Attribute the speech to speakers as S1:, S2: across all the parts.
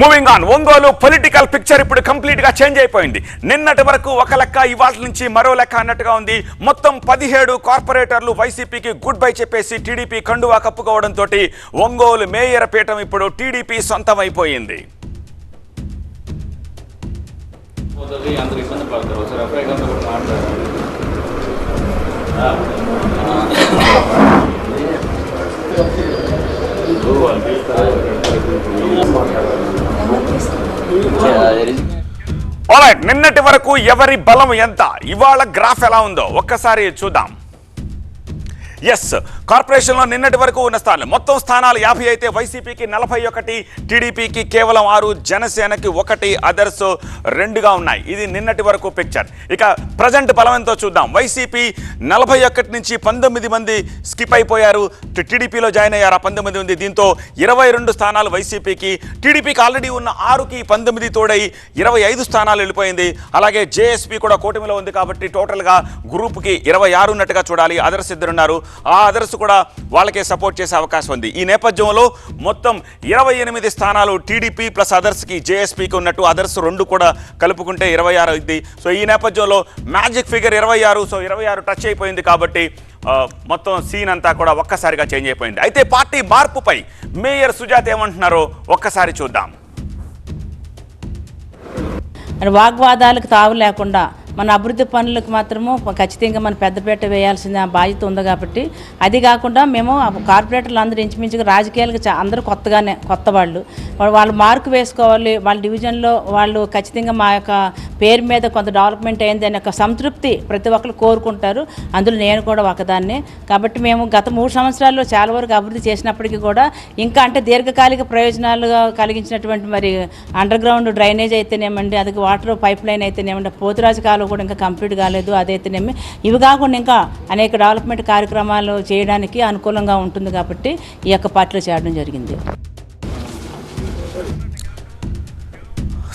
S1: Moving on Ongole political picture ఇప్పుడు కంప్లీట్గా change అయిపోయింది. నిన్నటి వరకు ఒక లెక్క ఇవాళ నుంచి మరో లెక్క అన్నట్టుగా ఉంది. మొత్తం పదిహేడు కార్పొరేటర్లు వైసీపీకి గుడ్ బై చెప్పేసి టీడీపీ కండువా కప్పుకోవడంతో ఒంగోలు మేయర్ పీఠం ఇప్పుడు టీడీపీ సొంతం అయిపోయింది
S2: అందరూ ఇబ్బంది పడతారు. ఒకసారి అబ్బాయి మాట్లాడారు
S1: నిన్నటి వరకు ఎవరి బలం ఎంత? ఇవాళ గ్రాఫ్ ఎలా ఉందో ఒక్కసారి చూద్దాం. ఎస్ కార్పొరేషన్లో నిన్నటి వరకు ఉన్న స్థానాలు. మొత్తం స్థానాలు యాభై అయితే వైసీపీకి నలభై ఒకటి టీడీపీకి కేవలం ఆరు జనసేనకి ఒకటి అదర్స్ రెండుగా ఉన్నాయి. ఇది నిన్నటి వరకు పిక్చర్ ఇక ప్రజెంట్ బలవంతో చూద్దాం. వైసీపీ నలభై ఒకటి నుంచి పంతొమ్మిది మంది స్కిప్ అయిపోయారు. టీడీపీలో జాయిన్ అయ్యారు. ఆ పంతొమ్మిది మంది దీంతో ఇరవై రెండు స్థానాలు వైసీపీకి టీడీపీకి ఆల్రెడీ ఉన్న ఆరుకి పంతొమ్మిది తోడై ఇరవై ఐదు స్థానాలు వెళ్ళిపోయింది. అలాగే జేఎస్పీ కూడా కూటమిలో ఉంది కాబట్టి టోటల్గా గ్రూప్కి ఇరవై ఆరు ఉన్నట్టుగా చూడాలి. అదర్స్ ఇద్దరున్నారు. ఆ అదర్స్ కూడా వాళ్ళకే సపోర్ట్ చేసే అవకాశం ఉంది. ఈ నేపథ్యంలో మొత్తం ఇరవై ఎనిమిది స్థానాలు టీడీపీ ప్లస్ అదర్స్కి జేఎస్పీకి ఉన్నట్టు అదర్స్ రెండు కూడా కలుపుకుంటే ఇరవై ఆరు ఇది సో ఈ నేపథ్యంలో మ్యాజిక్ ఫిగర్ ఇరవై ఆరు సో ఇరవై ఆరు టచ్ అయిపోయింది కాబట్టి మొత్తం సీన్ అంతా కూడా ఒక్కసారిగా చేంజ్ అయిపోయింది. అయితే పార్టీ మార్పుపై మేయర్ సుజాత ఏమంటున్నారో ఒక్కసారి చూద్దాం.
S3: వాగ్వాదాలకు తావు లేకుండా మన అభివృద్ధి పనులకు మాత్రము ఖచ్చితంగా మన పెద్దపేట వేయాల్సిన బాధ్యత ఉంది కాబట్టి అది కాకుండా మేము ఆ కార్పొరేటర్లు అందరూ ఇంచుమించుగా రాజకీయాలకు అందరూ కొత్తగానే కొత్త వాళ్ళు. వాళ్ళు- మార్కు వేసుకోవాలి వాళ్ళ డివిజన్లో వాళ్ళు ఖచ్చితంగా మా యొక్క పేరు మీద కొంత డెవలప్మెంట్ అయింది అనే ఒక సంతృప్తి ప్రతి ఒక్కరు కోరుకుంటారు. అందులో నేను కూడా ఒకదాన్ని. కాబట్టి మేము గత మూడు సంవత్సరాల్లో చాలా వరకు అభివృద్ధి చేసినప్పటికీ కూడా ఇంకా అంటే దీర్ఘకాలిక ప్రయోజనాలుగా కలిగించినటువంటి మరి అండర్ గ్రౌండ్ డ్రైనేజ్ అయితేనేమండి అది వాటర్ పైప్ లైన్ అయితేనేమండి పోతురాజు కాలువ కూడా ఇంకా కంప్లీట్ కాలేదు. అదైతేనేమి ఇవి కాకుండా ఇంకా అనేక డెవలప్మెంట్ కార్యక్రమాలు చేయడానికి అనుకూలంగా ఉంటుంది కాబట్టి ఈ యొక్క పార్టీలో చేరడం జరిగింది.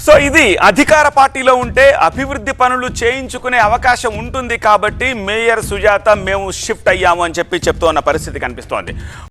S1: సో ఇది అధికార పార్టీలో ఉంటే అభివృద్ధి పనులు చేయించుకునే అవకాశం ఉంటుంది కాబట్టి మేయర్ సుజాత మేము షిఫ్ట్ అయ్యాము అని చెప్పి చెప్తూ ఉన్న పరిస్థితి కనిపిస్తోంది.